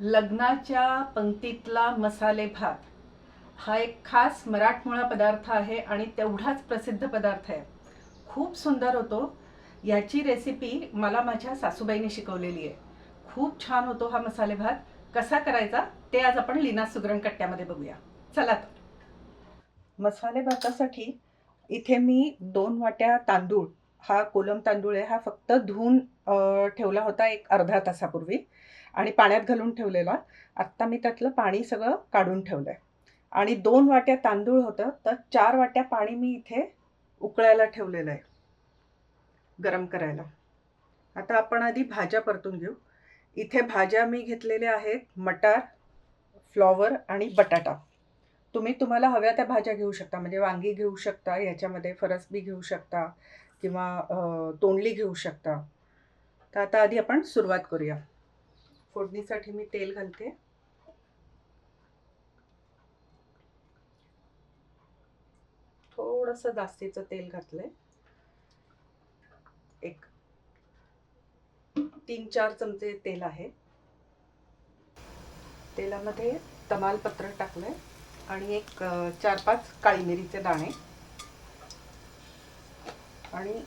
लग्नाच्या पंक्तीतला मसाले भात. हा एक खास मराठमोळा पदार्थ आहे आणि तेवढाच प्रसिद्ध पदार्थ आहे. खूप सुंदर होतो. याची रेसिपी मला माझ्या सासूबाईने शिकवलेली आहे. खूप छान होतो हा मसाले भात. कसा करायचा ते आज आपण लीना सुगरण कट्ट्यामध्ये बघूया. चला तर. मसाले भातासाठी इथे मी दोन वाट्या तांदूळ हा कोलम तांदूळ आहे हा फक्त धुवून ठेवला होता एक अर्धा तासापूर्वी. आणि पाण्यात घालून ठेवलेला. आत्ता मी त्यातलं पाणी सगळं काढून ठेवलं आहे आणि दोन वाट्या तांदूळ होतं तर चार वाट्या पाणी मी इथे उकळायला ठेवलेलं आहे. गरम करायला. आता आपण आधी भाज्या परतून घेऊ. इथे भाज्या मी घेतलेल्या आहेत मटार फ्लॉवर आणि बटाटा. तुम्ही तुम्हाला हव्या त्या भाज्या घेऊ शकता. म्हणजे वांगी घेऊ शकता याच्यामध्ये फरसबी घेऊ शकता किंवा तोंडली घेऊ शकता. तर आता आधी आपण सुरुवात करूया. फोडणीसाठी मी तेल घालते. थोडंसं जास्तीचं तेल घातलंय. एक तीन चार चमचे तेल आहे. तेलामध्ये तमालपत्र टाकलंय आणि एक चार पाच काळी मिरीचे दाणे. आणि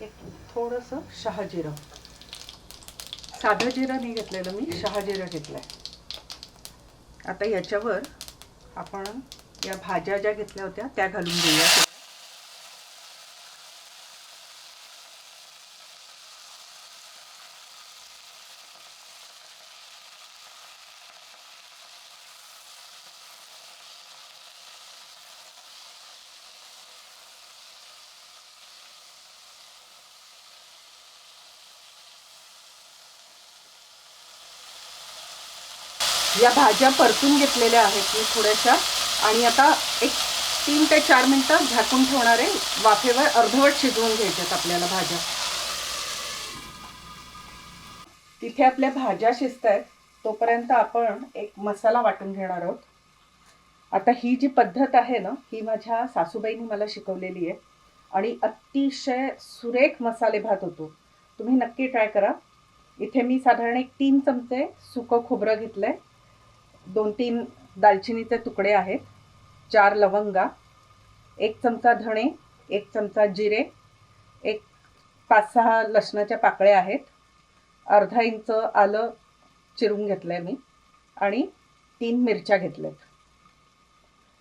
एक थोडंसं शहाजिरं. साधं जिरं नाही घेतलेलं मी शहाजिरं घेतलं आहे आता याच्यावर आपण या भाज्या ज्या घेतल्या होत्या त्या घालून घेऊया. या भाज्या परतून घेतलेल्या आहेत मी थोड्याशा. आणि आता एक तीन ते चार मिनटं झाकून ठेवणारे वाफेवर अर्धवट शिजवून घ्यायच्यात आपल्याला भाज्या. तिथे आपल्या भाज्या शिजत आहेत तोपर्यंत आपण एक मसाला वाटून घेणार आहोत. आता ही जी पद्धत आहे ना ही माझ्या सासूबाईंनी मला शिकवलेली आहे. आणि अतिशय सुरेख मसाले भात होतो. तुम्ही नक्की ट्राय करा. इथे मी साधारण एक तीन चमचे सुकं खोबरं घेतलं आहे दोन तीन दालचिनीचे तुकडे आहेत. चार लवंगा एक चमचा धणे एक चमचा जिरे एक पाच सहा लसणाच्या पाकळ्या आहेत. अर्धा इंच आलं चिरून घेतलं आहे मी आणि तीन मिरच्या घेतल्यात.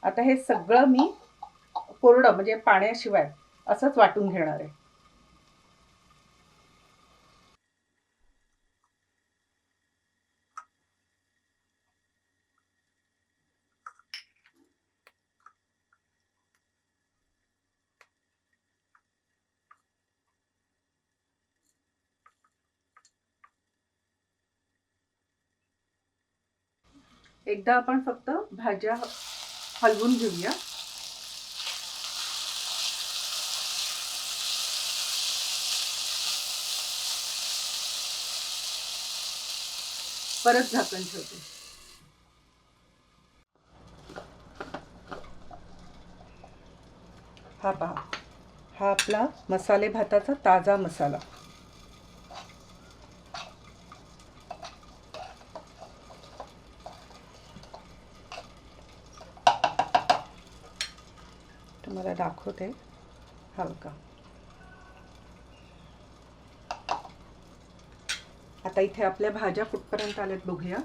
आता हे सगळं मी कोरडं म्हणजे पाण्याशिवाय असंच वाटून घेणार आहे. एकदा आपण फक्त भाज्या हलवून घेऊया. परत झाकण ठेवते. हा पहा हा आपला मसाले भाताचा ताजा मसाला. तुम्हाला दाखवते हलका. आता इथे आपल्या भाज्या कुठपर्यंत आल्यात बघूया.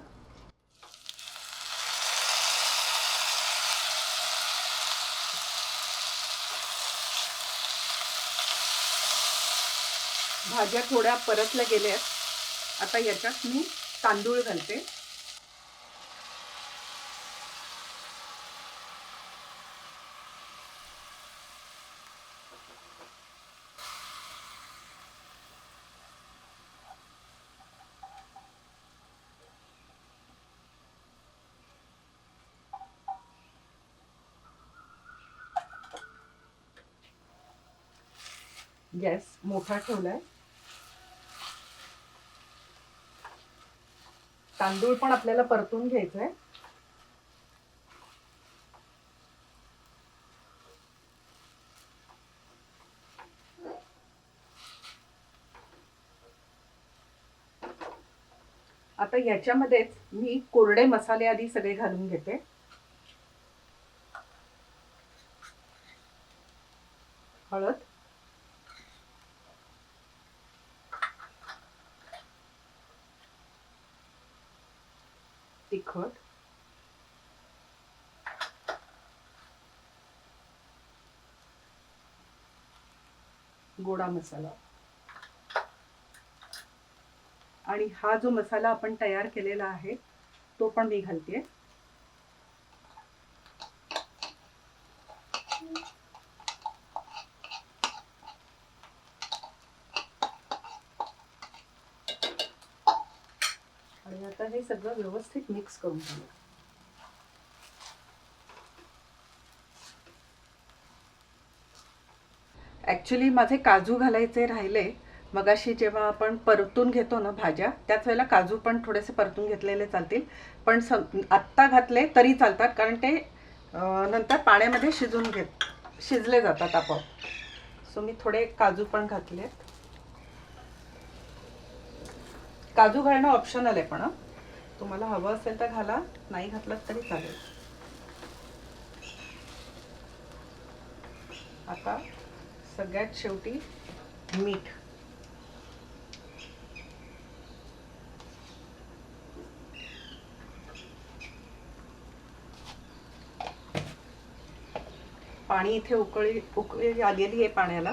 भाज्या थोड्या परतल्या गेल्या आहेत. आता याच्यात मी तांदूळ घालते. गॅस मोठा ठेवलाय. तांदूळ पण आपल्याला परतून घ्यायचंय. आता आता याच्यामध्येच मी कोरडे मसाले आधी सगळे घालून घेते. तिखट गोडा मसाला. आणि हा जो मसाला आपण तयार केलेला आहे तो पण मी घालते आणि आता हे सगळं व्यवस्थित मिक्स करून घेऊया. ॲक्च्युली माझे काजू घालायचे राहिले. मगाशी जेव्हा आपण परतून घेतो ना भाज्या त्याच वेळेला काजू पण थोडेसे परतून घेतलेले चालतील. पण सम आत्ता घातले तरी चालतात कारण ते नंतर पाण्यामध्ये शिजून घेत शिजले जातात आपोआप. सो मी थोडे काजू पण घातलेत. काजू घालणं ऑप्शनल आहे पण तुम्हाला हवं असेल तर घाला नाही घातलं तरी चालेल. आता सगळ्यात शेवटी मीठ. पाणी इथे उकळी उकळी आलेली आहे पाण्याला.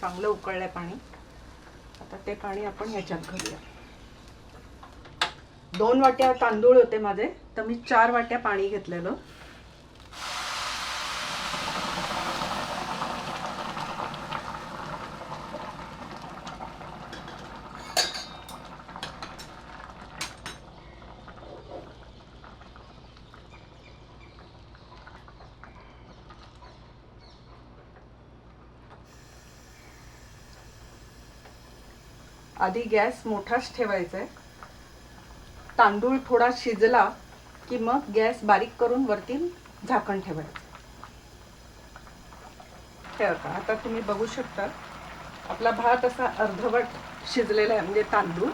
चांगलं उकळलं आहे पाणी. आता ते पाणी आपण ह्याच्यात घालूया. दोन वाट्या तांदूळ होते माझे तर मी चार वाट्या पाणी घेतलेलं. आधी गॅस मोठाच ठेवायचा आहे तांदूळ थोडा शिजला की मग गॅस बारीक करून वरती झाकण ठेवायचं. ठेवता आता तुम्ही बघू शकता आपला भात असा अर्धवट शिजलेला आहे म्हणजे तांदूळ.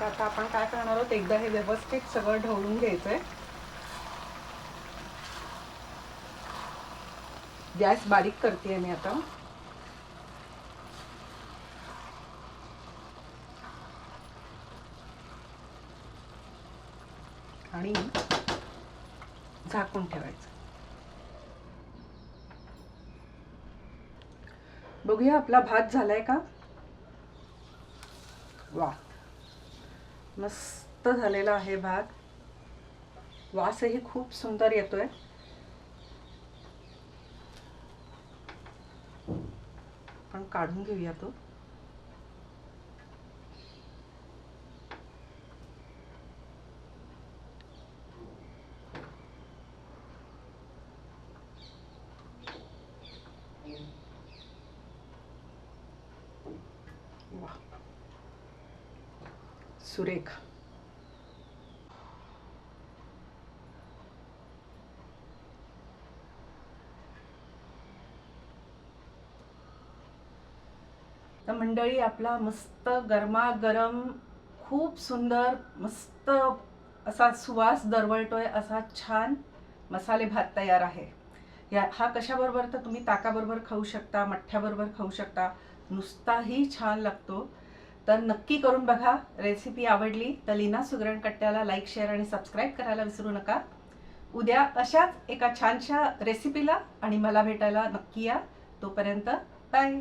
तर आता आपण काय करणार आहोत एकदा हे व्यवस्थित सगळं ढवळून घ्यायचं आहे गॅस बारीक करते मी आता. आणि झाकून ठेवायचं. बघूया आपला भात झालाय का? वा मस्त झालेला आहे भात. वासही खूप सुंदर येतोय. पण काढून घेऊया तो वा सुरेख. तर मंडळी आपला मस्त गरमागरम खूप सुंदर मस्त असा सुवास दरवळतोय असा छान मसाले भात तयार आहे. या हा कशाबरोबर? तर तुम्ही ताकाबरोबर खाऊ शकता मठ्ठ्याबरोबर खाऊ शकता. नुसताही छान लागतो. तर नक्की करून बघा. रेसिपी आवडली तर लीना सुगरण कट्ट्याला लाईक शेअर आणि सबस्क्राईब करायला विसरू नका. उद्या अशाच एका छानशा रेसिपीला आणि मला भेटायला नक्की या. तोपर्यंत बाय